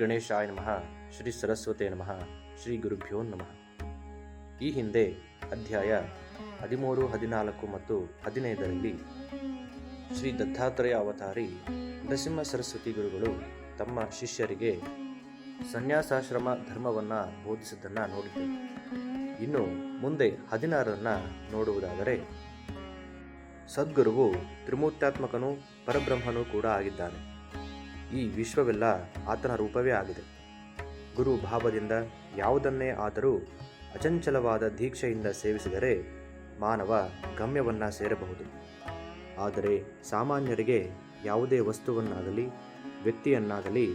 ಗಣೇಶಾಯ ನಮಃ, ಶ್ರೀ ಸರಸ್ವತೆ ನಮಃ, ಶ್ರೀ ಗುರುಭ್ಯೋ ನಮಃ. ಈ ಹಿಂದೆ ಅಧ್ಯಾಯ ಹದಿಮೂರು, ಹದಿನಾಲ್ಕು ಮತ್ತು ಹದಿನೈದರಲ್ಲಿ ಶ್ರೀ ದತ್ತಾತ್ರೇಯ ಅವತಾರಿ ನರಸಿಂಹ ಸರಸ್ವತಿ ಗುರುಗಳು ತಮ್ಮ ಶಿಷ್ಯರಿಗೆ ಸನ್ಯಾಸಾಶ್ರಮ ಧರ್ಮವನ್ನು ಬೋಧಿಸಿದ್ದನ್ನು ನೋಡಿದ್ದೇವೆ ಇನ್ನು ಮುಂದೆ ಹದಿನಾರನ್ನು ನೋಡುವುದಾದರೆ ಸದ್ಗುರುವು ತ್ರಿಮೂರ್ತ್ಯಾತ್ಮಕನೂ ಪರಬ್ರಹ್ಮನೂ ಕೂಡ ಆಗಿದ್ದಾನೆ. ಈ ವಿಶ್ವವೆಲ್ಲ ಆತನ ರೂಪವೇ ಆಗಿದೆ. ಗುರು ಭಾವದಿಂದ ಯಾವುದನ್ನೇ ಆದರೂ ಅಚಂಚಲವಾದ ದೀಕ್ಷೆಯಿಂದ ಸೇವಿಸಿದರೆ ಮಾನವ ಗಮ್ಯವನ್ನು ಸೇರಬಹುದು. ಆದರೆ ಸಾಮಾನ್ಯರಿಗೆ ಯಾವುದೇ ವಸ್ತುವನ್ನಾಗಲಿ, ವ್ಯಕ್ತಿಯನ್ನಾಗಲಿ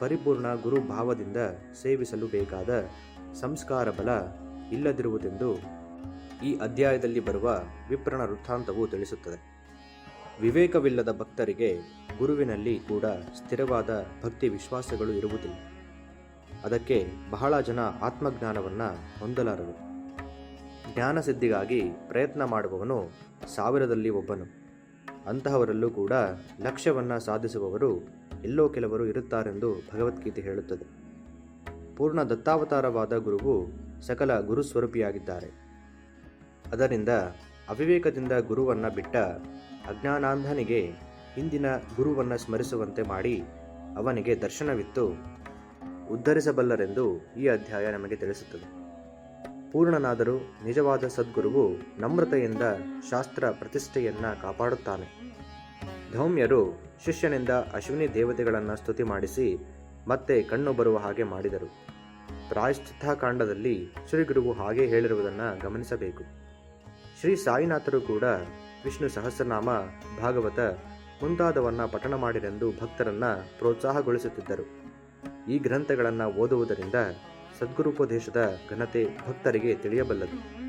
ಪರಿಪೂರ್ಣ ಗುರು ಭಾವದಿಂದ ಸೇವಿಸಲು ಬೇಕಾದ ಸಂಸ್ಕಾರ ಬಲ ಇಲ್ಲದಿರುವುದೆಂದು ಈ ಅಧ್ಯಾಯದಲ್ಲಿ ಬರುವ ವಿಪ್ರಣ ವೃತ್ತಾಂತವು ತಿಳಿಸುತ್ತದೆ. ವಿವೇಕವಿಲ್ಲದ ಭಕ್ತರಿಗೆ ಗುರುವಿನಲ್ಲಿ ಕೂಡ ಸ್ಥಿರವಾದ ಭಕ್ತಿ ವಿಶ್ವಾಸಗಳು ಇರುವುದಿಲ್ಲ. ಅದಕ್ಕೆ ಬಹಳ ಜನ ಆತ್ಮಜ್ಞಾನವನ್ನು ಹೊಂದಲಾರರು. ಜ್ಞಾನಸಿದ್ಧಿಗಾಗಿ ಪ್ರಯತ್ನ ಮಾಡುವವನು ಸಾವಿರದಲ್ಲಿ ಒಬ್ಬನು. ಅಂತಹವರಲ್ಲೂ ಕೂಡ ಲಕ್ಷ್ಯವನ್ನು ಸಾಧಿಸುವವರು ಎಲ್ಲೋ ಕೆಲವರು ಇರುತ್ತಾರೆಂದು ಭಗವದ್ಗೀತೆ ಹೇಳುತ್ತದೆ. ಪೂರ್ಣ ದತ್ತಾವತಾರವಾದ ಗುರುವು ಸಕಲ ಗುರುಸ್ವರೂಪಿಯಾಗಿದ್ದಾರೆ. ಅದರಿಂದ ಅವಿವೇಕದಿಂದ ಗುರುವನ್ನು ಬಿಟ್ಟ ಅಜ್ಞಾನಾಂಧನಿಗೆ ಹಿಂದಿನ ಗುರುವನ್ನು ಸ್ಮರಿಸುವಂತೆ ಮಾಡಿ ಅವನಿಗೆ ದರ್ಶನವಿತ್ತು. ಉದ್ಧರಿಸಬಲ್ಲರೆಂದು ಈ ಅಧ್ಯಾಯ ನಮಗೆ ತಿಳಿಸುತ್ತದೆ. ಪೂರ್ಣನಾದರೂ ನಿಜವಾದ ಸದ್ಗುರುವು ನಮ್ರತೆಯಿಂದ ಶಾಸ್ತ್ರ ಪ್ರತಿಷ್ಠೆಯನ್ನು ಕಾಪಾಡುತ್ತಾನೆ. ಧೌಮ್ಯರು ಶಿಷ್ಯನಿಂದ ಅಶ್ವಿನಿ ದೇವತೆಗಳನ್ನು ಸ್ತುತಿ ಮಾಡಿಸಿ ಮತ್ತೆ ಕಣ್ಣು ಬರುವ ಹಾಗೆ ಮಾಡಿದರು. ಪ್ರಾಯಶ್ಚಿತ್ತ ಕಾಂಡದಲ್ಲಿ ಶ್ರೀಗುರುವು ಹಾಗೆ ಹೇಳಿರುವುದನ್ನು ಗಮನಿಸಬೇಕು. ಶ್ರೀ ಸಾಯಿನಾಥರು ಕೂಡ ವಿಷ್ಣು ಸಹಸ್ರನಾಮ ಭಾಗವತ ಮುಂತಾದವನ್ನ ಪಠಣ ಮಾಡಿರೆಂದು ಭಕ್ತರನ್ನ ಪ್ರೋತ್ಸಾಹಗೊಳಿಸುತ್ತಿದ್ದರು. ಈ ಗ್ರಂಥಗಳನ್ನು ಓದುವುದರಿಂದ ಸದ್ಗುರುಪದೇಶದ ಘನತೆ ಭಕ್ತರಿಗೆ ತಿಳಿಯಬಲ್ಲದು.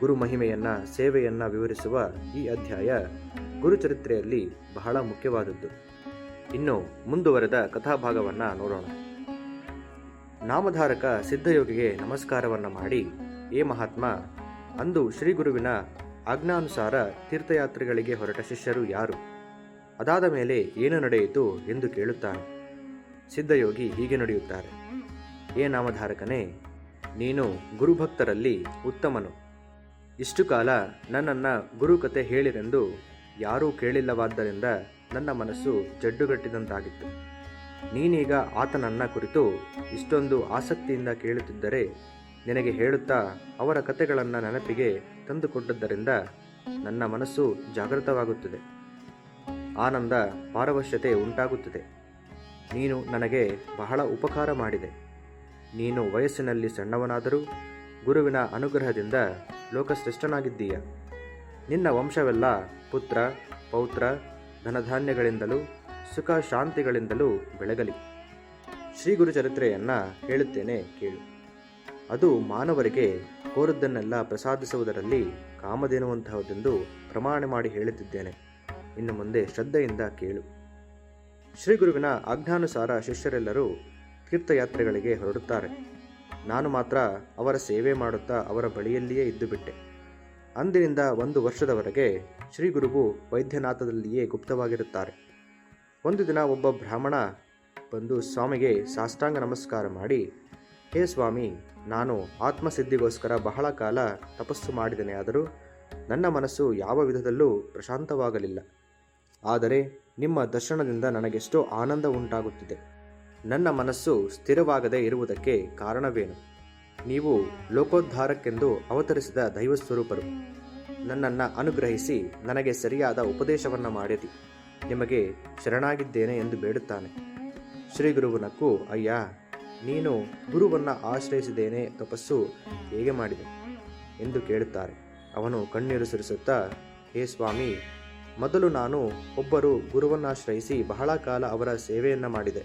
ಗುರು ಮಹಿಮೆಯನ್ನ ಸೇವೆಯನ್ನ ವಿವರಿಸುವ ಈ ಅಧ್ಯಾಯ ಗುರುಚರಿತ್ರೆಯಲ್ಲಿ ಬಹಳ ಮುಖ್ಯವಾದದ್ದು. ಇನ್ನು ಮುಂದುವರೆದ ಕಥಾಭಾಗವನ್ನ ನೋಡೋಣ. ನಾಮಧಾರಕ ಸಿದ್ಧಯೋಗಿಗೆ ನಮಸ್ಕಾರವನ್ನ ಮಾಡಿ, ಏ ಮಹಾತ್ಮ, ಅಂದು ಶ್ರೀ ಗುರುವಿನ ಆಜ್ಞಾನುಸಾರ ತೀರ್ಥಯಾತ್ರೆಗಳಿಗೆ ಹೊರಟ ಶಿಷ್ಯರು ಯಾರು? ಅದಾದ ಮೇಲೆ ಏನು ನಡೆಯಿತು ಎಂದು ಕೇಳುತ್ತಾನೆ. ಸಿದ್ಧಯೋಗಿ ಹೀಗೆ ನಡೆಯುತ್ತಾರೆ. ಏ ನಾಮಧಾರಕನೇ, ನೀನು ಗುರುಭಕ್ತರಲ್ಲಿ ಉತ್ತಮನು. ಇಷ್ಟು ಕಾಲ ನನ್ನನ್ನು ಗುರುಕತೆ ಹೇಳಿರೆಂದು ಯಾರೂ ಕೇಳಿಲ್ಲವಾದ್ದರಿಂದ ನನ್ನ ಮನಸ್ಸು ಜಡ್ಡುಗಟ್ಟಿದಂತಾಗಿತ್ತು. ನೀನೀಗ ಆತನನ್ನ ಕುರಿತು ಇಷ್ಟೊಂದು ಆಸಕ್ತಿಯಿಂದ ಕೇಳುತ್ತಿದ್ದರೆ ನಿನಗೆ ಹೇಳುತ್ತಾ ಅವರ ಕತೆಗಳನ್ನು ನೆನಪಿಗೆ ತಂದುಕೊಟ್ಟದ್ದರಿಂದ ನನ್ನ ಮನಸ್ಸು ಜಾಗೃತವಾಗುತ್ತದೆ. ಆನಂದ ಪಾರವಶ್ಯತೆ ಉಂಟಾಗುತ್ತದೆ. ನೀನು ನನಗೆ ಬಹಳ ಉಪಕಾರ ಮಾಡಿದೆ. ನೀನು ವಯಸ್ಸಿನಲ್ಲಿ ಸಣ್ಣವನಾದರೂ ಗುರುವಿನ ಅನುಗ್ರಹದಿಂದ ಲೋಕಶ್ರೇಷ್ಠನಾಗಿದ್ದೀಯ. ನಿನ್ನ ವಂಶವೆಲ್ಲ ಪುತ್ರ, ಪೌತ್ರ, ಧನಧಾನ್ಯಗಳಿಂದಲೂ ಸುಖ ಶಾಂತಿಗಳಿಂದಲೂ ಬೆಳಗಲಿ. ಶ್ರೀ ಗುರು ಚರಿತ್ರೆಯನ್ನು ಹೇಳುತ್ತೇನೆ ಕೇಳು. ಅದು ಮಾನವರಿಗೆ ಕೋರದ್ದನ್ನೆಲ್ಲ ಪ್ರಸಾದಿಸುವುದರಲ್ಲಿ ಕಾಮಧೇನುವಂತಹದ್ದೆಂದು ಪ್ರಮಾಣ ಮಾಡಿ ಹೇಳುತ್ತಿದ್ದೇನೆ. ಇನ್ನು ಮುಂದೆ ಶ್ರದ್ಧೆಯಿಂದ ಕೇಳು. ಶ್ರೀ ಗುರುವಿನ ಆಜ್ಞಾನುಸಾರ ಶಿಷ್ಯರೆಲ್ಲರೂ ತೀರ್ಥಯಾತ್ರೆಗಳಿಗೆ ಹೊರಡುತ್ತಾರೆ. ನಾನು ಮಾತ್ರ ಅವರ ಸೇವೆ ಮಾಡುತ್ತಾ ಅವರ ಬಳಿಯಲ್ಲಿಯೇ ಇದ್ದುಬಿಟ್ಟೆ ಅಂದಿನಿಂದ ಒಂದು ವರ್ಷದವರೆಗೆ ಶ್ರೀ ಗುರುವು ವೈದ್ಯನಾಥದಲ್ಲಿಯೇ ಗುಪ್ತವಾಗಿರುತ್ತಾರೆ. ಒಂದು ದಿನ ಒಬ್ಬ ಬ್ರಾಹ್ಮಣ ಬಂದು ಸ್ವಾಮಿಗೆ ಸಾಷ್ಟಾಂಗ ನಮಸ್ಕಾರ ಮಾಡಿ ಹೇ ಸ್ವಾಮಿ, ನಾನು ಆತ್ಮಸಿದ್ಧಿಗೋಸ್ಕರ ಬಹಳ ಕಾಲ ತಪಸ್ಸು ಮಾಡಿದ್ದೇನೆ, ಆದರೂ ನನ್ನ ಮನಸ್ಸು ಯಾವ ವಿಧದಲ್ಲೂ ಪ್ರಶಾಂತವಾಗಲಿಲ್ಲ. ಆದರೆ ನಿಮ್ಮ ದರ್ಶನದಿಂದ ನನಗೆಷ್ಟೋ ಆನಂದ ಉಂಟಾಗುತ್ತಿದೆ. ನನ್ನ ಮನಸ್ಸು ಸ್ಥಿರವಾಗದೆ ಇರುವುದಕ್ಕೆ ಕಾರಣವೇನು? ನೀವು ಲೋಕೋದ್ಧಾರಕ್ಕೆಂದು ಅವತರಿಸಿದ ದೈವ ಸ್ವರೂಪರು ನನ್ನನ್ನು ಅನುಗ್ರಹಿಸಿ ನನಗೆ ಸರಿಯಾದ ಉಪದೇಶವನ್ನು ಮಾಡಿರಿ. ನಿಮಗೆ ಶರಣಾಗಿದ್ದೇನೆ ಎಂದು ಬೇಡುತ್ತಾನೆ. ಶ್ರೀ ಗುರುವಿನಕ್ಕೂ ಅಯ್ಯ ನೀನು ಗುರುವನ್ನು ಆಶ್ರಯಿಸಿದ್ದೇನೆ, ತಪಸ್ಸು ಹೇಗೆ ಮಾಡಿದೆ? ಎಂದು ಕೇಳುತ್ತಾರೆ. ಅವನು ಕಣ್ಣೀರು ಸುರಿಸುತ್ತಾ, ಹೇ ಸ್ವಾಮಿ, ಮೊದಲು ನಾನು ಒಬ್ಬರು ಗುರುವನ್ನಾಶ್ರಯಿಸಿ ಬಹಳ ಕಾಲ ಅವರ ಸೇವೆಯನ್ನು ಮಾಡಿದೆ.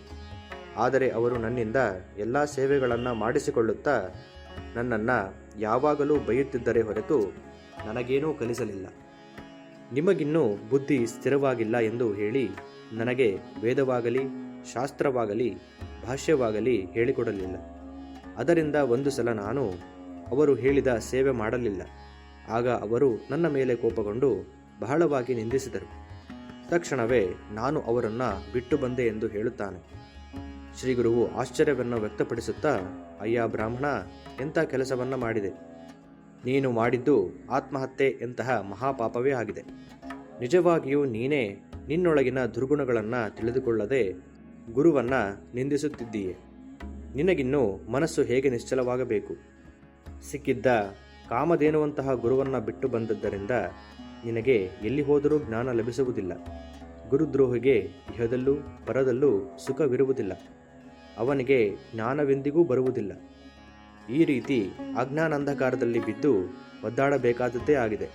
ಆದರೆ ಅವರು ನನ್ನಿಂದ ಎಲ್ಲ ಸೇವೆಗಳನ್ನು ಮಾಡಿಸಿಕೊಳ್ಳುತ್ತಾ ನನ್ನನ್ನು ಯಾವಾಗಲೂ ಬೈಯುತ್ತಿದ್ದರೆ ಹೊರತು ನನಗೇನೂ ಕಲಿಸಲಿಲ್ಲ. ನಿಮಗಿನ್ನೂ ಬುದ್ಧಿ ಸ್ಥಿರವಾಗಿಲ್ಲ ಎಂದು ಹೇಳಿ ನನಗೆ ವೇದವಾಗಲಿ ಶಾಸ್ತ್ರವಾಗಲಿ, ಭಾಷ್ಯವಾಗಲಿ ಹೇಳಿಕೊಡಲಿಲ್ಲ. ಅದರಿಂದ ಒಂದು ಸಲ ನಾನು ಅವರು ಹೇಳಿದ ಸೇವೆ ಮಾಡಲಿಲ್ಲ. ಆಗ ಅವರು ನನ್ನ ಮೇಲೆ ಕೋಪಗೊಂಡು ಬಹಳವಾಗಿ ನಿಂದಿಸಿದರು. ತಕ್ಷಣವೇ ನಾನು ಅವರನ್ನು ಬಿಟ್ಟು ಬಂದೆ ಎಂದು ಹೇಳುತ್ತಾನೆ. ಶ್ರೀಗುರುವು ಆಶ್ಚರ್ಯವನ್ನು ವ್ಯಕ್ತಪಡಿಸುತ್ತಾ, ಅಯ್ಯ ಬ್ರಾಹ್ಮಣ, ಎಂಥ ಕೆಲಸವನ್ನ ಮಾಡಿದೆ? ನೀನು ಮಾಡಿದ್ದು ಆತ್ಮಹತ್ಯೆ ಎಂತಹ ಮಹಾಪಾಪವೇ ಆಗಿದೆ. ನಿಜವಾಗಿಯೂ ನೀನೇ ನಿನ್ನೊಳಗಿನ ದುರ್ಗುಣಗಳನ್ನು ತಿಳಿದುಕೊಳ್ಳದೆ ಗುರುವನ್ನ ನಿಂದಿಸುತ್ತಿದ್ದೀಯೆ. ನಿನಗಿನ್ನೂ ಮನಸ್ಸು ಹೇಗೆ ನಿಶ್ಚಲವಾಗಬೇಕು? ಸಿಕ್ಕಿದ್ದ ಕಾಮಧೇನುವಂತಹ ಗುರುವನ್ನ ಬಿಟ್ಟು ಬಂದದ್ದರಿಂದ ನಿನಗೆ ಎಲ್ಲಿ ಹೋದರೂ ಜ್ಞಾನ ಲಭಿಸುವುದಿಲ್ಲ. ಗುರುದ್ರೋಹಿಗೆ ಇಹದಲ್ಲೂ ಪರದಲ್ಲೂ ಸುಖವಿರುವುದಿಲ್ಲ. ಅವನಿಗೆ ಜ್ಞಾನವೆಂದಿಗೂ ಬರುವುದಿಲ್ಲ. ಈ ರೀತಿ ಅಜ್ಞಾನಂಧಕಾರದಲ್ಲಿ ಬಿದ್ದು ಒದ್ದಾಡಬೇಕಾದದ್ದೇ ಆಗಿದೆ.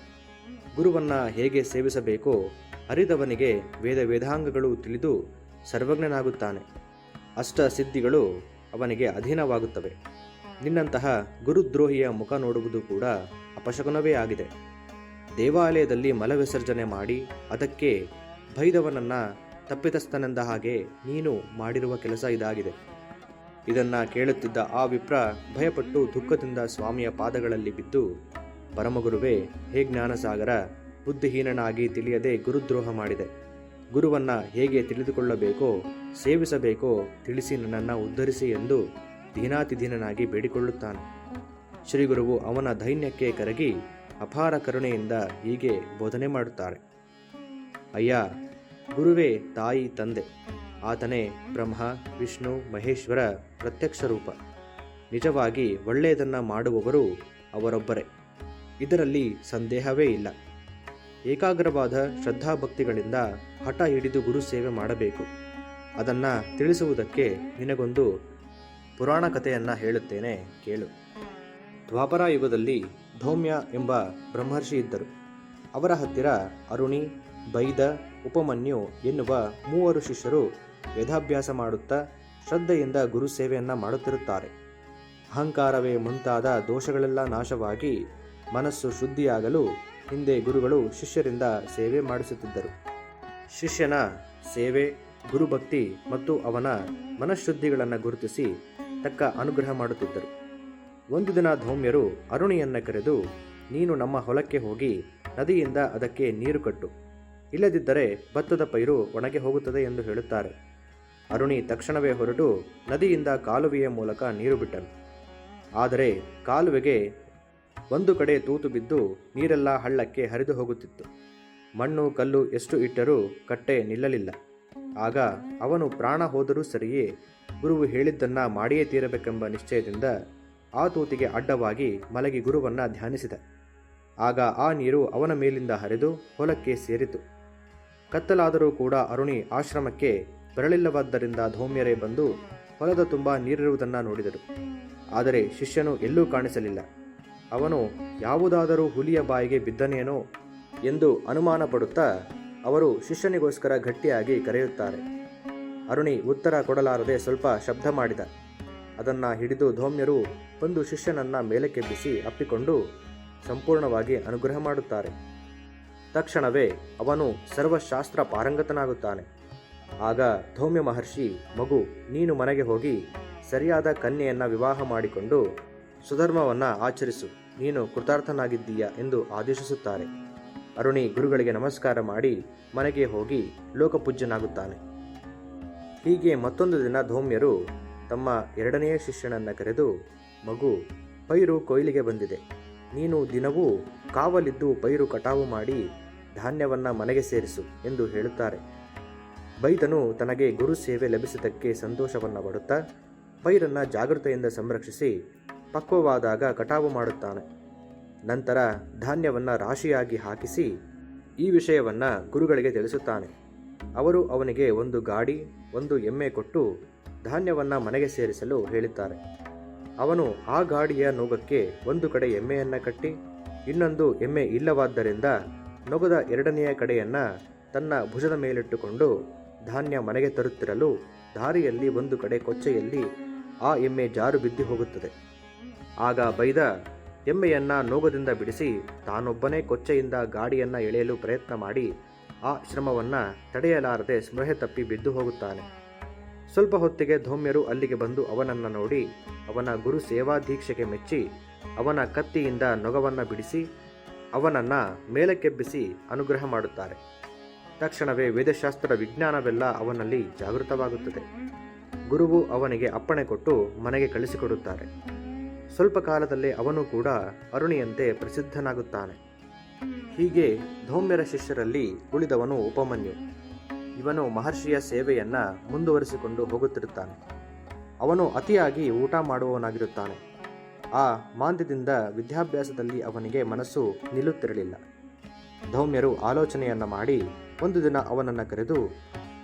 ಗುರುವನ್ನ ಹೇಗೆ ಸೇವಿಸಬೇಕೋ ಅರಿದವನಿಗೆ ವೇದ ವೇದಾಂಗಗಳು ತಿಳಿದು ಸರ್ವಜ್ಞನಾಗುತ್ತಾನೆ. ಅಷ್ಟ ಸಿದ್ಧಿಗಳು ಅವನಿಗೆ ಅಧೀನವಾಗುತ್ತವೆ. ನಿನ್ನಂತಹ ಗುರುದ್ರೋಹಿಯ ಮುಖ ನೋಡುವುದು ಕೂಡ ಅಪಶಕುನವೇ ಆಗಿದೆ. ದೇವಾಲಯದಲ್ಲಿ ಮಲವಿಸರ್ಜನೆ ಮಾಡಿ ಅದಕ್ಕೆ ಭೈದವನನ್ನ ತಪ್ಪಿತಸ್ಥನೆಂದ ಹಾಗೆ ನೀನು ಮಾಡಿರುವ ಕೆಲಸ ಇದಾಗಿದೆ. ಇದನ್ನ ಕೇಳುತ್ತಿದ್ದ ಆ ವಿಪ್ರ ಭಯಪಟ್ಟು ದುಃಖದಿಂದ ಸ್ವಾಮಿಯ ಪಾದಗಳಲ್ಲಿ ಬಿದ್ದು, ಪರಮಗುರುವೇ, ಹೇ ಜ್ಞಾನಸಾಗರ, ಬುದ್ಧಿಹೀನನಾಗಿ ತಿಳಿಯದೆ ಗುರುದ್ರೋಹ ಮಾಡಿದೆ. ಗುರುವನ್ನ ಹೇಗೆ ತಿಳಿದುಕೊಳ್ಳಬೇಕೋ, ಸೇವಿಸಬೇಕೋ ತಿಳಿಸಿ ನನ್ನನ್ನು ಉದ್ಧರಿಸಿ ಎಂದು ದೀನಾತಿದೀನನಾಗಿ ಬೇಡಿಕೊಳ್ಳುತ್ತಾನೆ. ಶ್ರೀಗುರುವು ಅವನ ದೈನ್ಯಕ್ಕೆ ಕರಗಿ ಅಪಾರ ಕರುಣೆಯಿಂದ ಹೀಗೆ ಬೋಧನೆ ಮಾಡುತ್ತಾರೆ. ಅಯ್ಯ, ಗುರುವೇ ತಾಯಿ ತಂದೆ, ಆತನೇ ಬ್ರಹ್ಮ, ವಿಷ್ಣು, ಮಹೇಶ್ವರ ಪ್ರತ್ಯಕ್ಷ ರೂಪ. ನಿಜವಾಗಿ ಒಳ್ಳೆಯದನ್ನು ಮಾಡುವವರು ಅವರೊಬ್ಬರೇ. ಇದರಲ್ಲಿ ಸಂದೇಹವೇ ಇಲ್ಲ. ಏಕಾಗ್ರವಾದ ಶ್ರದ್ಧಾಭಕ್ತಿಗಳಿಂದ ಹಠ ಹಿಡಿದು ಗುರು ಸೇವೆ ಮಾಡಬೇಕು. ಅದನ್ನ ತಿಳಿಸುವುದಕ್ಕೆ ನಿನಗೊಂದು ಪುರಾಣ ಕಥೆಯನ್ನು ಹೇಳುತ್ತೇನೆ ಕೇಳು. ದ್ವಾಪರ ಯುಗದಲ್ಲಿ ಧೌಮ್ಯ ಎಂಬ ಬ್ರಹ್ಮರ್ಷಿ ಇದ್ದರು. ಅವರ ಹತ್ತಿರ ಅರುಣಿ, ಬೈದ, ಉಪಮನ್ಯು ಎನ್ನುವ ಮೂವರು ಶಿಷ್ಯರು ವೇದಾಭ್ಯಾಸ ಮಾಡುತ್ತಾ ಶ್ರದ್ಧೆಯಿಂದ ಗುರು ಸೇವೆಯನ್ನು ಮಾಡುತ್ತಿರುತ್ತಾರೆ. ಅಹಂಕಾರವೇ ಮುಂತಾದ ದೋಷಗಳೆಲ್ಲ ನಾಶವಾಗಿ ಮನಸ್ಸು ಶುದ್ಧಿಯಾಗಲು ಹಿಂದೆ ಗುರುಗಳು ಶಿಷ್ಯರಿಂದ ಸೇವೆ ಮಾಡಿಸುತ್ತಿದ್ದರು. ಶಿಷ್ಯನ ಸೇವೆ, ಗುರುಭಕ್ತಿ ಮತ್ತು ಅವನ ಮನಃಶುದ್ಧಿಗಳನ್ನು ಗುರುತಿಸಿ ತಕ್ಕ ಅನುಗ್ರಹ ಮಾಡುತ್ತಿದ್ದರು. ಒಂದು ದಿನ ಧೌಮ್ಯರು ಅರುಣಿಯನ್ನ ಕರೆದು, ನೀನು ನಮ್ಮ ಹೊಲಕ್ಕೆ ಹೋಗಿ ನದಿಯಿಂದ ಅದಕ್ಕೆ ನೀರು ಕಟ್ಟು. ಇಲ್ಲದಿದ್ದರೆ ಭತ್ತದ ಪೈರು ಒಣಗೆ ಹೋಗುತ್ತದೆ ಎಂದು ಹೇಳುತ್ತಾರೆ. ಅರುಣಿ ತಕ್ಷಣವೇ ಹೊರಟು ನದಿಯಿಂದ ಕಾಲುವೆಯ ಮೂಲಕ ನೀರು ಬಿಟ್ಟನು. ಆದರೆ ಕಾಲುವೆಗೆ ಒಂದು ಕಡೆ ತೂತು ಬಿದ್ದು ನೀರೆಲ್ಲ ಹಳ್ಳಕ್ಕೆ ಹರಿದು ಹೋಗುತ್ತಿತ್ತು. ಮಣ್ಣು ಕಲ್ಲು ಎಷ್ಟು ಇಟ್ಟರೂ ಕಟ್ಟೆ ನಿಲ್ಲಲಿಲ್ಲ. ಆಗ ಅವನು ಪ್ರಾಣ ಹೋದರೂ ಸರಿಯೇ ಗುರುವು ಹೇಳಿದ್ದನ್ನ ಮಾಡಿಯೇ ತೀರಬೇಕೆಂಬ ನಿಶ್ಚಯದಿಂದ ಆ ತೂತಿಗೆ ಅಡ್ಡವಾಗಿ ಮಲಗಿ ಗುರುವನ್ನ ಧ್ಯಾನಿಸಿದ. ಆಗ ಆ ನೀರು ಅವನ ಮೇಲಿಂದ ಹರಿದು ಹೊಲಕ್ಕೆ ಸೇರಿತು. ಕತ್ತಲಾದರೂ ಕೂಡ ಅರುಣಿ ಆಶ್ರಮಕ್ಕೆ ಬರಲಿಲ್ಲವಾದ್ದರಿಂದ ಧೌಮ್ಯರೇ ಬಂದು ಹೊಲದ ತುಂಬ ನೀರಿರುವುದನ್ನು ನೋಡಿದರು. ಆದರೆ ಶಿಷ್ಯನು ಎಲ್ಲೂ ಕಾಣಿಸಲಿಲ್ಲ. ಅವನು ಯಾವುದಾದರೂ ಹುಲಿಯ ಬಾಯಿಗೆ ಬಿದ್ದನೇನೋ ಎಂದು ಅನುಮಾನ ಪಡುತ್ತಾ ಅವರು ಶಿಷ್ಯನಿಗೋಸ್ಕರ ಗಟ್ಟಿಯಾಗಿ ಕರೆಯುತ್ತಾರೆ. ಅರುಣಿ ಉತ್ತರ ಕೊಡಲಾರದೆ ಸ್ವಲ್ಪ ಶಬ್ದ ಮಾಡಿದ. ಅದನ್ನು ಹಿಡಿದು ಧೌಮ್ಯರು ಬಂದು ಶಿಷ್ಯನನ್ನ ಮೇಲಕ್ಕೆಬ್ಬಿಸಿ ಅಪ್ಪಿಕೊಂಡು ಸಂಪೂರ್ಣವಾಗಿ ಅನುಗ್ರಹ ಮಾಡುತ್ತಾರೆ. ತಕ್ಷಣವೇ ಅವನು ಸರ್ವಶಾಸ್ತ್ರ ಪಾರಂಗತನಾಗುತ್ತಾನೆ. ಆಗ ಧೌಮ್ಯ ಮಹರ್ಷಿ, ಮಗು, ನೀನು ಮನೆಗೆ ಹೋಗಿ ಸರಿಯಾದ ಕನ್ಯೆಯನ್ನು ವಿವಾಹ ಮಾಡಿಕೊಂಡು ಸುಧರ್ಮವನ್ನ ಆಚರಿಸು. ನೀನು ಕೃತಾರ್ಥನಾಗಿದ್ದೀಯ ಎಂದು ಆದೇಶಿಸುತ್ತಾರೆ. ಅರುಣಿ ಗುರುಗಳಿಗೆ ನಮಸ್ಕಾರ ಮಾಡಿ ಮನೆಗೆ ಹೋಗಿ ಲೋಕಪೂಜ್ಯನಾಗುತ್ತಾನೆ. ಹೀಗೆ ಮತ್ತೊಂದು ದಿನ ಧೌಮ್ಯರು ತಮ್ಮ ಎರಡನೆಯ ಶಿಷ್ಯನನ್ನು ಕರೆದು, ಮಗು, ಪೈರು ಕೊಯ್ಲಿಗೆ ಬಂದಿದೆ. ನೀನು ದಿನವೂ ಕಾವಲಿದ್ದು ಪೈರು ಕಟಾವು ಮಾಡಿ ಧಾನ್ಯವನ್ನ ಮನೆಗೆ ಸೇರಿಸು ಎಂದು ಹೇಳುತ್ತಾರೆ. ಬೈದನು ತನಗೆ ಗುರು ಸೇವೆ ಲಭಿಸಿದ್ದಕ್ಕೆ ಸಂತೋಷವನ್ನು ಪಡುತ್ತಾ, ಪೈರನ್ನು ಜಾಗೃತೆಯಿಂದ ಸಂರಕ್ಷಿಸಿ ಪಕ್ವವಾದಾಗ ಕಟಾವು ಮಾಡುತ್ತಾನೆ. ನಂತರ ಧಾನ್ಯವನ್ನು ರಾಶಿಯಾಗಿ ಹಾಕಿಸಿ ಈ ವಿಷಯವನ್ನು ಗುರುಗಳಿಗೆ ತಿಳಿಸುತ್ತಾನೆ. ಅವರು ಅವನಿಗೆ ಒಂದು ಗಾಡಿ, ಒಂದು ಎಮ್ಮೆ ಕೊಟ್ಟು ಧಾನ್ಯವನ್ನು ಮನೆಗೆ ಸೇರಿಸಲು ಹೇಳಿದ್ದಾರೆ. ಅವನು ಆ ಗಾಡಿಯ ನೊಗಕ್ಕೆ ಒಂದು ಕಡೆ ಎಮ್ಮೆಯನ್ನು ಕಟ್ಟಿ, ಇನ್ನೊಂದು ಎಮ್ಮೆ ಇಲ್ಲವಾದ್ದರಿಂದ ನೊಗದ ಎರಡನೆಯ ಕಡೆಯನ್ನು ತನ್ನ ಭುಜದ ಮೇಲಿಟ್ಟುಕೊಂಡು ಧಾನ್ಯ ಮನೆಗೆ ತರುತ್ತಿರಲು ದಾರಿಯಲ್ಲಿ ಒಂದು ಕಡೆ ಕೊಚ್ಚೆಯಲ್ಲಿ ಆ ಎಮ್ಮೆ ಜಾರು ಬಿದ್ದು ಹೋಗುತ್ತದೆ. ಆಗ ಬೈದ ಎಮ್ಮೆಯನ್ನ ನೋಗದಿಂದ ಬಿಡಿಸಿ, ತಾನೊಬ್ಬನೇ ಕೊಚ್ಚೆಯಿಂದ ಗಾಡಿಯನ್ನ ಎಳೆಯಲು ಪ್ರಯತ್ನ ಮಾಡಿ, ಆ ಶ್ರಮವನ್ನ ತಡೆಯಲಾರದೆ ಸ್ಮೃಹೆ ತಪ್ಪಿ ಬಿದ್ದು ಹೋಗುತ್ತಾನೆ. ಸ್ವಲ್ಪ ಹೊತ್ತಿಗೆ ಧೌಮ್ಯರು ಅಲ್ಲಿಗೆ ಬಂದು ಅವನನ್ನು ನೋಡಿ, ಅವನ ಗುರು ಸೇವಾ ದೀಕ್ಷೆಗೆ ಮೆಚ್ಚಿ, ಅವನ ಕತ್ತಿಯಿಂದ ನೊಗವನ್ನು ಬಿಡಿಸಿ, ಅವನನ್ನು ಮೇಲಕ್ಕೆಬ್ಬಿಸಿ ಅನುಗ್ರಹ ಮಾಡುತ್ತಾರೆ. ತಕ್ಷಣವೇ ವೇದಶಾಸ್ತ್ರ ವಿಜ್ಞಾನವೆಲ್ಲ ಅವನಲ್ಲಿ ಜಾಗೃತವಾಗುತ್ತದೆ. ಗುರುವು ಅವನಿಗೆ ಅಪ್ಪಣೆ ಕೊಟ್ಟು ಮನೆಗೆ ಕಳಿಸಿಕೊಡುತ್ತಾರೆ. ಸ್ವಲ್ಪ ಕಾಲದಲ್ಲೇ ಅವನು ಕೂಡ ಅರುಣಿಯಂತೆ ಪ್ರಸಿದ್ಧನಾಗುತ್ತಾನೆ. ಹೀಗೆ ಧೌಮ್ಯರ ಶಿಷ್ಯರಲ್ಲಿ ಉಳಿದವನು ಉಪಮನ್ಯು. ಇವನು ಮಹರ್ಷಿಯ ಸೇವೆಯನ್ನು ಮುಂದುವರಿಸಿಕೊಂಡು ಹೋಗುತ್ತಿರುತ್ತಾನೆ. ಅವನು ಅತಿಯಾಗಿ ಊಟ ಮಾಡುವವನಾಗಿರುತ್ತಾನೆ. ಆ ಮಾಂದ್ಯದಿಂದ ವಿದ್ಯಾಭ್ಯಾಸದಲ್ಲಿ ಅವನಿಗೆ ಮನಸ್ಸು ನಿಲ್ಲುತ್ತಿರಲಿಲ್ಲ. ಧೌಮ್ಯರು ಆಲೋಚನೆಯನ್ನು ಮಾಡಿ ಒಂದು ದಿನ ಅವನನ್ನು ಕರೆದು,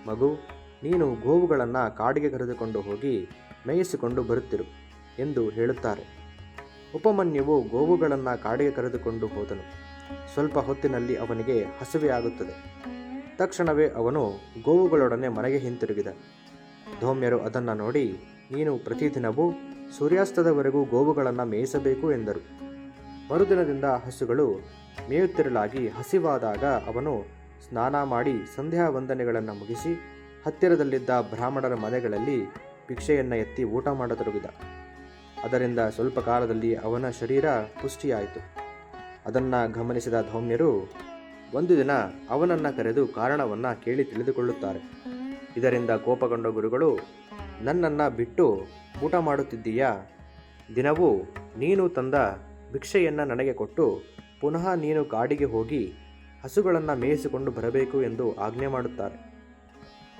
ಮಗು, ನೀನು ಗೋವುಗಳನ್ನು ಕಾಡಿಗೆ ಕರೆದುಕೊಂಡು ಹೋಗಿ ಮೇಯಿಸಿಕೊಂಡು ಬರುತ್ತಿರು ಎಂದು ಹೇಳುತ್ತಾರೆ. ಉಪಮನ್ಯುವು ಗೋವುಗಳನ್ನು ಕಾಡಿಗೆ ಕರೆದುಕೊಂಡು ಹೋದನು. ಸ್ವಲ್ಪ ಹೊತ್ತಿನಲ್ಲಿ ಅವನಿಗೆ ಹಸಿವೆಯಾಗುತ್ತದೆ ತಕ್ಷಣವೇ ಅವನು ಗೋವುಗಳೊಡನೆ ಮನೆಗೆ ಹಿಂತಿರುಗಿದ. ಧೌಮ್ಯರು ಅದನ್ನು ನೋಡಿ, ನೀನು ಪ್ರತಿದಿನವೂ ಸೂರ್ಯಾಸ್ತದವರೆಗೂ ಗೋವುಗಳನ್ನು ಮೇಯಿಸಬೇಕು ಎಂದರು. ಮರುದಿನದಿಂದ ಹಸುಗಳು ಮೇಯುತ್ತಿರಲಾಗಿ ಹಸಿವಾದಾಗ ಅವನು ಸ್ನಾನ ಮಾಡಿ ಸಂಧ್ಯಾ ವಂದನೆಗಳನ್ನು ಮುಗಿಸಿ ಹತ್ತಿರದಲ್ಲಿದ್ದ ಬ್ರಾಹ್ಮಣರ ಮನೆಗಳಲ್ಲಿ ಭಿಕ್ಷೆಯನ್ನು ಎತ್ತಿ ಊಟ ಮಾಡತೊಡಗಿದ. ಅದರಿಂದ ಸ್ವಲ್ಪ ಕಾಲದಲ್ಲಿ ಅವನ ಶರೀರ ಪುಷ್ಟಿಯಾಯಿತು. ಅದನ್ನು ಗಮನಿಸಿದ ಧೌಮ್ಯರು, ಒಂದು ದಿನ ಅವನನ್ನು ಕರೆದು ಕಾರಣವನ್ನು ಕೇಳಿ ತಿಳಿದುಕೊಳ್ಳುತ್ತಾರೆ. ಇದರಿಂದ ಕೋಪಗೊಂಡ ಗುರುಗಳು, ನನ್ನನ್ನು ಬಿಟ್ಟು ಊಟ ಮಾಡುತ್ತಿದ್ದೀಯಾ? ದಿನವೂ ನೀನು ತಂದ ಭಿಕ್ಷೆಯನ್ನು ನನಗೆ ಕೊಟ್ಟು ಪುನಃ ನೀನು ಕಾಡಿಗೆ ಹೋಗಿ ಹಸುಗಳನ್ನು ಮೇಯಿಸಿಕೊಂಡು ಬರಬೇಕು ಎಂದು ಆಜ್ಞೆ ಮಾಡುತ್ತಾರೆ.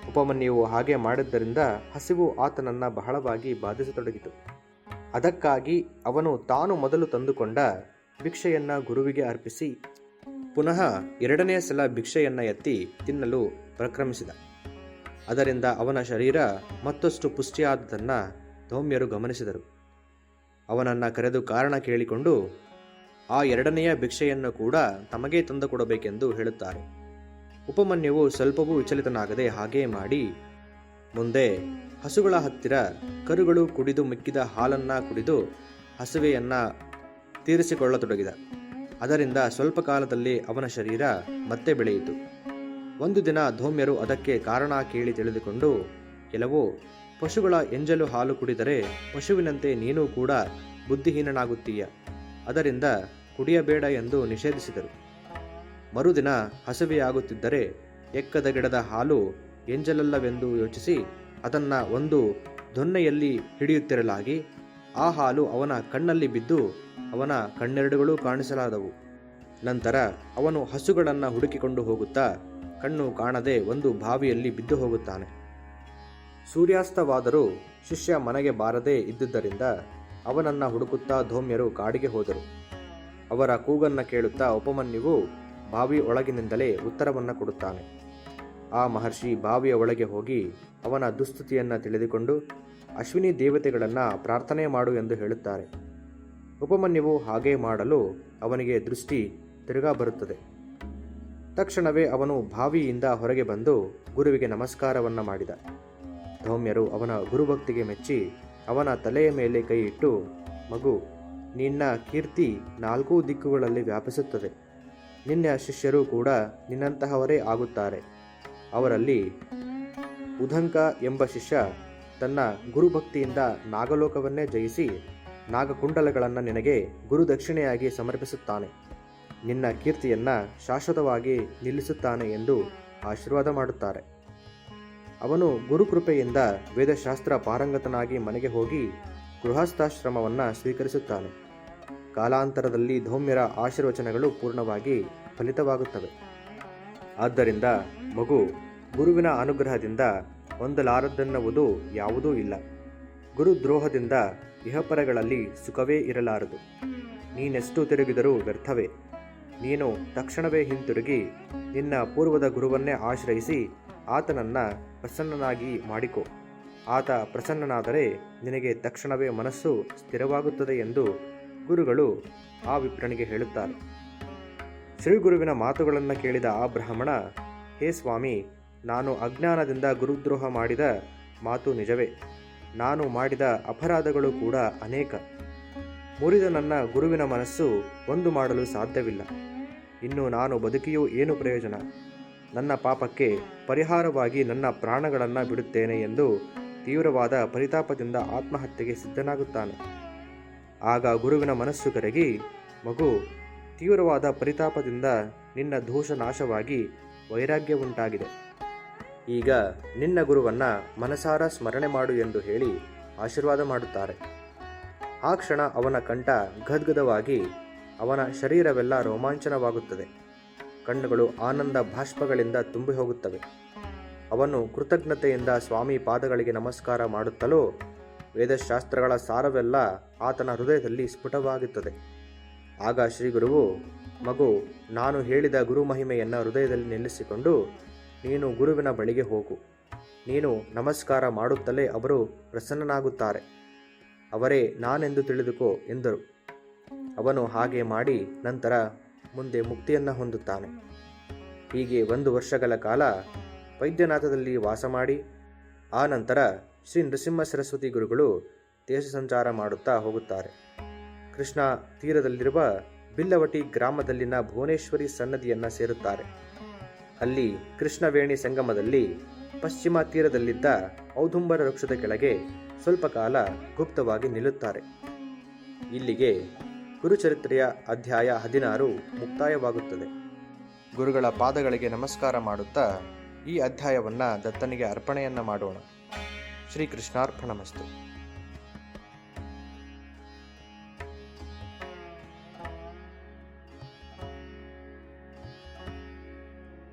ಉಪಮನ್ಯುವು ಹಾಗೆ ಮಾಡಿದ್ದರಿಂದ ಹಸಿವು ಆತನನ್ನು ಬಹಳವಾಗಿ ಬಾಧಿಸತೊಡಗಿತು. ಅದಕ್ಕಾಗಿ ಅವನು ತಾನು ಮೊದಲು ತಂದುಕೊಂಡ ಭಿಕ್ಷೆಯನ್ನ ಗುರುವಿಗೆ ಅರ್ಪಿಸಿ ಪುನಃ ಎರಡನೇ ಸಲ ಭಿಕ್ಷೆಯನ್ನ ಎತ್ತಿ ತಿನ್ನಲು ಪ್ರಕ್ರಮಿಸಿದ. ಅದರಿಂದ ಅವನ ಶರೀರ ಮತ್ತಷ್ಟು ಪುಷ್ಟಿಯಾದದನ್ನು ಧೌಮ್ಯರು ಗಮನಿಸಿದರು. ಅವನನ್ನು ಕರೆದು ಕಾರಣ ಕೇಳಿಕೊಂಡು ಆ ಎರಡನೆಯ ಭಿಕ್ಷೆಯನ್ನು ಕೂಡ ತಮಗೇ ತಂದುಕೊಡಬೇಕೆಂದು ಹೇಳುತ್ತಾರೆ. ಉಪಮನ್ಯವು ಸ್ವಲ್ಪವೂ ವಿಚಲಿತನಾಗದೆ ಹಾಗೇ ಮಾಡಿ ಮುಂದೆ ಹಸುಗಳ ಹತ್ತಿರ ಕರುಗಳು ಕುಡಿದು ಮಿಕ್ಕಿದ ಹಾಲನ್ನ ಕುಡಿದು ಹಸುವೆಯನ್ನು ತೀರಿಸಿಕೊಳ್ಳತೊಡಗಿದ. ಅದರಿಂದ ಸ್ವಲ್ಪ ಕಾಲದಲ್ಲಿ ಅವನ ಶರೀರ ಮತ್ತೆ ಬೆಳೆಯಿತು. ಒಂದು ದಿನ ಧೌಮ್ಯರು ಅದಕ್ಕೆ ಕಾರಣ ಕೇಳಿ ತಿಳಿದುಕೊಂಡು, ಕೆಲವು, ಪಶುಗಳ ಎಂಜಲು ಹಾಲು ಕುಡಿದರೆ ಪಶುವಿನಂತೆ ನೀನು ಕೂಡ ಬುದ್ಧಿಹೀನನಾಗುತ್ತೀಯ. ಅದರಿಂದ ಕುಡಿಯಬೇಡ ಎಂದು ನಿಷೇಧಿಸಿದರು. ಮರುದಿನ ಹಸುವೆಯಾಗುತ್ತಿದ್ದರೆ ಎಕ್ಕದ ಗಿಡದ ಹಾಲು ಎಂಜಲಲ್ಲವೆಂದು ಯೋಚಿಸಿ ಅದನ್ನ ಒಂದು ದೊನ್ನೆಯಲ್ಲಿ ಹಿಡಿಯುತ್ತಿರಲಾಗಿ, ಆ ಹಾಲು ಅವನ ಕಣ್ಣಲ್ಲಿ ಬಿದ್ದು ಅವನ ಕಣ್ಣೆರಡುಗಳು ಕಾಣಿಸಲಾದವು. ನಂತರ ಅವನು ಹಸುಗಳನ್ನು ಹುಡುಕಿಕೊಂಡು ಹೋಗುತ್ತಾ ಕಣ್ಣು ಕಾಣದೆ ಒಂದು ಬಾವಿಯಲ್ಲಿ ಬಿದ್ದು ಹೋಗುತ್ತಾನೆ. ಸೂರ್ಯಾಸ್ತವಾದರೂ ಶಿಷ್ಯ ಮನೆಗೆ ಬಾರದೇ ಇದ್ದುದರಿಂದ ಅವನನ್ನು ಹುಡುಕುತ್ತಾ ಧೌಮ್ಯರು ಕಾಡಿಗೆ ಹೋದರು. ಅವರ ಕೂಗನ್ನು ಕೇಳುತ್ತಾ ಉಪಮನ್ಯುವು ಬಾವಿ ಒಳಗಿನಿಂದಲೇ ಉತ್ತರವನ್ನು ಕೊಡುತ್ತಾನೆ. ಆ ಮಹರ್ಷಿ ಬಾವಿಯ ಒಳಗೆ ಹೋಗಿ ಅವನ ದುಸ್ಥಿತಿಯನ್ನು ತಿಳಿದುಕೊಂಡು, ಅಶ್ವಿನಿ ದೇವತೆಗಳನ್ನು ಪ್ರಾರ್ಥನೆ ಮಾಡು ಎಂದು ಹೇಳುತ್ತಾರೆ. ಉಪಮನ್ಯುವು ಹಾಗೆ ಮಾಡಲು ಅವನಿಗೆ ದೃಷ್ಟಿ ತಿರುಗಾ ಬರುತ್ತದೆ. ತಕ್ಷಣವೇ ಅವನು ಬಾವಿಯಿಂದ ಹೊರಗೆ ಬಂದು ಗುರುವಿಗೆ ನಮಸ್ಕಾರವನ್ನು ಮಾಡಿದ. ಧೌಮ್ಯರು ಅವನ ಗುರುಭಕ್ತಿಗೆ ಮೆಚ್ಚಿ ಅವನ ತಲೆಯ ಮೇಲೆ ಕೈ ಇಟ್ಟು, ಮಗು, ನಿನ್ನ ಕೀರ್ತಿ ನಾಲ್ಕೂ ದಿಕ್ಕುಗಳಲ್ಲಿ ವ್ಯಾಪಿಸುತ್ತದೆ. ನಿನ್ನ ಶಿಷ್ಯರು ಕೂಡ ನಿನ್ನಂತಹವರೇ ಆಗುತ್ತಾರೆ. ಅವರಲ್ಲಿ ಉದಂಕ ಎಂಬ ಶಿಷ್ಯ ತನ್ನ ಗುರುಭಕ್ತಿಯಿಂದ ನಾಗಲೋಕವನ್ನೇ ಜಯಿಸಿ ನಾಗಕುಂಡಲಗಳನ್ನು ನಿನಗೆ ಗುರುದಕ್ಷಿಣೆಯಾಗಿ ಸಮರ್ಪಿಸುತ್ತಾನೆ. ನಿನ್ನ ಕೀರ್ತಿಯನ್ನು ಶಾಶ್ವತವಾಗಿ ನಿಲ್ಲಿಸುತ್ತಾನೆ ಎಂದು ಆಶೀರ್ವಾದ ಮಾಡುತ್ತಾರೆ. ಅವನು ಗುರುಕೃಪೆಯಿಂದ ವೇದಶಾಸ್ತ್ರ ಪಾರಂಗತನಾಗಿ ಮನೆಗೆ ಹೋಗಿ ಗೃಹಸ್ಥಾಶ್ರಮವನ್ನು ಸ್ವೀಕರಿಸುತ್ತಾನೆ. ಕಾಲಾಂತರದಲ್ಲಿ ಧೌಮ್ಯರ ಆಶೀರ್ವಚನಗಳು ಪೂರ್ಣವಾಗಿ ಫಲಿತವಾಗುತ್ತವೆ. ಆದ್ದರಿಂದ ಮಗು ಗುರುವಿನ ಅನುಗ್ರಹದಿಂದ ಹೊಂದಲಾರದೆನ್ನುವುದು ಯಾವುದೂ ಇಲ್ಲ. ಗುರುದ್ರೋಹದಿಂದ ಇಹಪರಗಳಲ್ಲಿ ಸುಖವೇ ಇರಲಾರದು. ನೀನೆಷ್ಟು ತಿರುಗಿದರೂ ವ್ಯರ್ಥವೇ. ನೀನು ತಕ್ಷಣವೇ ಹಿಂತಿರುಗಿ ನಿನ್ನ ಪೂರ್ವದ ಗುರುವನ್ನೇ ಆಶ್ರಯಿಸಿ ಆತನನ್ನ ಪ್ರಸನ್ನನಾಗಿ ಮಾಡಿಕೊ. ಆತ ಪ್ರಸನ್ನನಾದರೆ ನಿನಗೆ ತಕ್ಷಣವೇ ಮನಸ್ಸು ಸ್ಥಿರವಾಗುತ್ತದೆ ಎಂದು ಗುರುಗಳು ಆ ವಿಪ್ರನಿಗೆ ಹೇಳುತ್ತಾರೆ. ಶ್ರೀ ಗುರುವಿನ ಮಾತುಗಳನ್ನು ಕೇಳಿದ ಆ ಬ್ರಾಹ್ಮಣ, ಹೇ ಸ್ವಾಮಿ, ನಾನು ಅಜ್ಞಾನದಿಂದ ಗುರುದ್ರೋಹ ಮಾಡಿದ ಮಾತು ನಿಜವೇ. ನಾನು ಮಾಡಿದ ಅಪರಾಧಗಳು ಕೂಡ ಅನೇಕ. ಮುರಿದ ನನ್ನ ಗುರುವಿನ ಮನಸ್ಸು ಒಂದು ಮಾಡಲು ಸಾಧ್ಯವಿಲ್ಲ. ಇನ್ನು ನಾನು ಬದುಕಿಯೂ ಏನು ಪ್ರಯೋಜನ? ನನ್ನ ಪಾಪಕ್ಕೆ ಪರಿಹಾರವಾಗಿ ನನ್ನ ಪ್ರಾಣಗಳನ್ನು ಬಿಡುತ್ತೇನೆ ಎಂದು ತೀವ್ರವಾದ ಪರಿತಾಪದಿಂದ ಆತ್ಮಹತ್ಯೆಗೆ ಸಿದ್ಧನಾಗುತ್ತಾನೆ. ಆಗ ಗುರುವಿನ ಮನಸ್ಸು ಕರಗಿ, ಮಗು ತೀವ್ರವಾದ ಪರಿತಾಪದಿಂದ ನಿನ್ನ ದೋಷ ನಾಶವಾಗಿ ವೈರಾಗ್ಯ ಉಂಟಾಗಿದೆ ಈಗ ನಿನ್ನ ಗುರುವನ್ನ ಮನಸಾರ ಸ್ಮರಣೆ ಮಾಡು ಎಂದು ಹೇಳಿ ಆಶೀರ್ವಾದ ಮಾಡುತ್ತಾರೆ. ಆ ಕ್ಷಣ ಅವನ ಕಂಠ ಗದ್ಗದವಾಗಿ ಅವನ ಶರೀರವೆಲ್ಲ ರೋಮಾಂಚನವಾಗುತ್ತದೆ. ಕಣ್ಣುಗಳು ಆನಂದ ಭಾಷ್ಪಗಳಿಂದ ತುಂಬಿ ಹೋಗುತ್ತವೆ ಅವನು ಕೃತಜ್ಞತೆಯಿಂದ ಸ್ವಾಮಿ ಪಾದಗಳಿಗೆ ನಮಸ್ಕಾರ ಮಾಡುತ್ತಲೋ ವೇದಶಾಸ್ತ್ರಗಳ ಸಾರವೆಲ್ಲ ಆತನ ಹೃದಯದಲ್ಲಿ ಸ್ಫುಟವಾಗುತ್ತದೆ. ಆಗ ಶ್ರೀಗುರುವು ಮಗು, ನಾನು ಹೇಳಿದ ಗುರು ಮಹಿಮೆಯನ್ನು ಹೃದಯದಲ್ಲಿ ನಿಲ್ಲಿಸಿಕೊಂಡು ನೀನು ಗುರುವಿನ ಬಳಿಗೆ ಹೋಗು. ನೀನು ನಮಸ್ಕಾರ ಮಾಡುತ್ತಲೇ ಅವರು ಪ್ರಸನ್ನನಾಗುತ್ತಾರೆ. ಅವರೇ ನಾನೆಂದು ತಿಳಿದುಕೋ ಎಂದರು. ಅವನು ಹಾಗೆ ಮಾಡಿ ನಂತರ ಮುಂದೆ ಮುಕ್ತಿಯನ್ನು ಹೊಂದುತ್ತಾನೆ. ಹೀಗೆ ಒಂದು ವರ್ಷಗಳ ಕಾಲ ವೈದ್ಯನಾಥದಲ್ಲಿ ವಾಸ ಮಾಡಿ, ಆ ನಂತರ ಶ್ರೀ ನೃಸಿಂಹ ಸರಸ್ವತಿ ಗುರುಗಳು ದೇಶ ಸಂಚಾರ ಮಾಡುತ್ತಾ ಹೋಗುತ್ತಾರೆ. ಕೃಷ್ಣ ತೀರದಲ್ಲಿರುವ ಬಿಲ್ಲವಟಿ ಗ್ರಾಮದಲ್ಲಿನ ಭುವನೇಶ್ವರಿ ಸನ್ನದಿಯನ್ನು ಸೇರುತ್ತಾರೆ. ಅಲ್ಲಿ ಕೃಷ್ಣವೇಣಿ ಸಂಗಮದಲ್ಲಿ ಪಶ್ಚಿಮ ತೀರದಲ್ಲಿದ್ದ ಔದುಂಬರ ವೃಕ್ಷದ ಕೆಳಗೆ ಸ್ವಲ್ಪ ಕಾಲ ಗುಪ್ತವಾಗಿ ನಿಲ್ಲುತ್ತಾರೆ. ಇಲ್ಲಿಗೆ ಗುರುಚರಿತ್ರೆಯ ಅಧ್ಯಾಯ ಹದಿನಾರು ಮುಕ್ತಾಯವಾಗುತ್ತದೆ. ಗುರುಗಳ ಪಾದಗಳಿಗೆ ನಮಸ್ಕಾರ ಮಾಡುತ್ತಾ ಈ ಅಧ್ಯಾಯವನ್ನು ದತ್ತನಿಗೆ ಅರ್ಪಣೆಯನ್ನು ಮಾಡೋಣ. ಶ್ರೀಕೃಷ್ಣಾರ್ಪಣಮಸ್ತು.